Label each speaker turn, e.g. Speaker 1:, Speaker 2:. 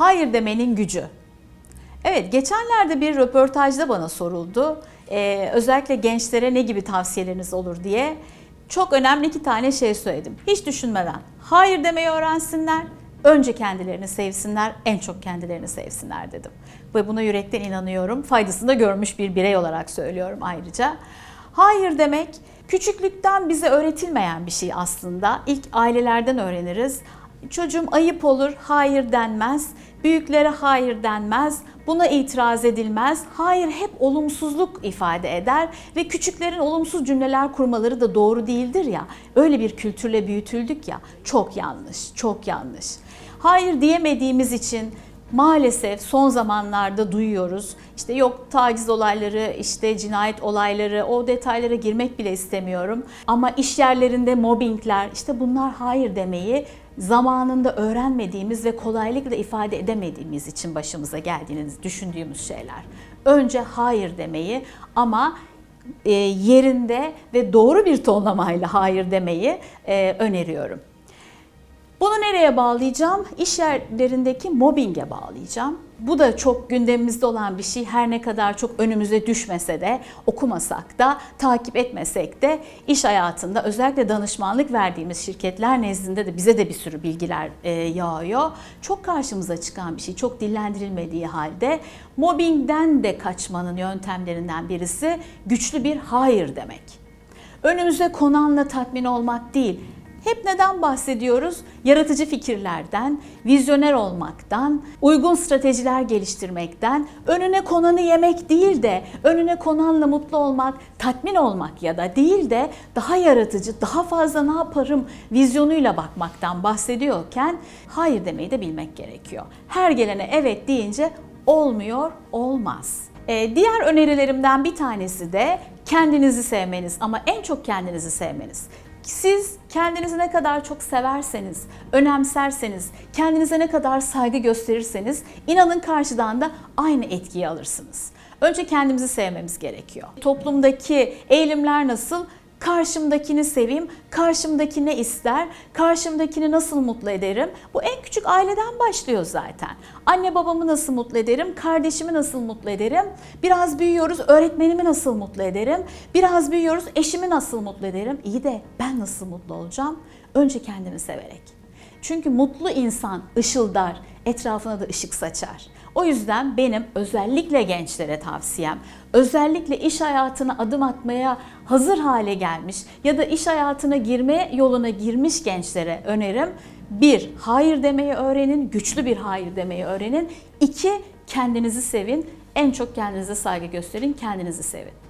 Speaker 1: Hayır demenin gücü. Evet, geçenlerde bir röportajda bana soruldu. Ee, özellikle gençlere ne gibi tavsiyeleriniz olur diye. Çok önemli iki tane şey söyledim. Hiç düşünmeden hayır demeyi öğrensinler. Önce kendilerini sevsinler, en çok kendilerini sevsinler dedim. Ve buna yürekten inanıyorum. Faydasını da görmüş bir birey olarak söylüyorum ayrıca. Hayır demek küçüklükten bize öğretilmeyen bir şey aslında. İlk ailelerden öğreniriz. Çocuğum ayıp olur, hayır denmez. Büyüklere hayır denmez. Buna itiraz edilmez. Hayır hep olumsuzluk ifade eder ve küçüklerin olumsuz cümleler kurmaları da doğru değildir ya. Öyle bir kültürle büyütüldük ya. Çok yanlış, çok yanlış. Hayır diyemediğimiz için maalesef son zamanlarda duyuyoruz. İşte yok taciz olayları, işte cinayet olayları, o detaylara girmek bile istemiyorum. Ama iş yerlerinde mobbingler, işte bunlar hayır demeyi zamanında öğrenmediğimiz ve kolaylıkla ifade edemediğimiz için başımıza geldiğini düşündüğümüz şeyler. Önce hayır demeyi ama e, yerinde ve doğru bir tonlamayla hayır demeyi e, öneriyorum. Bunu nereye bağlayacağım? İş yerlerindeki mobbinge bağlayacağım. Bu da çok gündemimizde olan bir şey. Her ne kadar çok önümüze düşmese de, okumasak da, takip etmesek de iş hayatında özellikle danışmanlık verdiğimiz şirketler nezdinde de bize de bir sürü bilgiler e, yağıyor. Çok karşımıza çıkan bir şey, çok dillendirilmediği halde mobbingden de kaçmanın yöntemlerinden birisi güçlü bir hayır demek. Önümüze konanla tatmin olmak değil, hep neden bahsediyoruz? Yaratıcı fikirlerden, vizyoner olmaktan, uygun stratejiler geliştirmekten, önüne konanı yemek değil de önüne konanla mutlu olmak, tatmin olmak ya da değil de daha yaratıcı, daha fazla ne yaparım vizyonuyla bakmaktan bahsediyorken hayır demeyi de bilmek gerekiyor. Her gelene evet deyince olmuyor, olmaz. Ee, diğer önerilerimden bir tanesi de kendinizi sevmeniz ama en çok kendinizi sevmeniz. Siz kendinizi ne kadar çok severseniz, önemserseniz, kendinize ne kadar saygı gösterirseniz inanın karşıdan da aynı etkiyi alırsınız. Önce kendimizi sevmemiz gerekiyor. Toplumdaki eğilimler nasıl? Karşımdakini seveyim, karşımdaki ne ister, karşımdakini nasıl mutlu ederim? Bu en küçük aileden başlıyor zaten. Anne babamı nasıl mutlu ederim, kardeşimi nasıl mutlu ederim? Biraz büyüyoruz, öğretmenimi nasıl mutlu ederim? Biraz büyüyoruz, eşimi nasıl mutlu ederim? İyi de ben nasıl mutlu olacağım? Önce kendimi severek. Çünkü mutlu insan ışıldar, etrafına da ışık saçar. O yüzden benim özellikle gençlere tavsiyem, özellikle iş hayatına adım atmaya hazır hale gelmiş ya da iş hayatına girme yoluna girmiş gençlere önerim. Bir, hayır demeyi öğrenin, güçlü bir hayır demeyi öğrenin. İki, kendinizi sevin, en çok kendinize saygı gösterin, kendinizi sevin.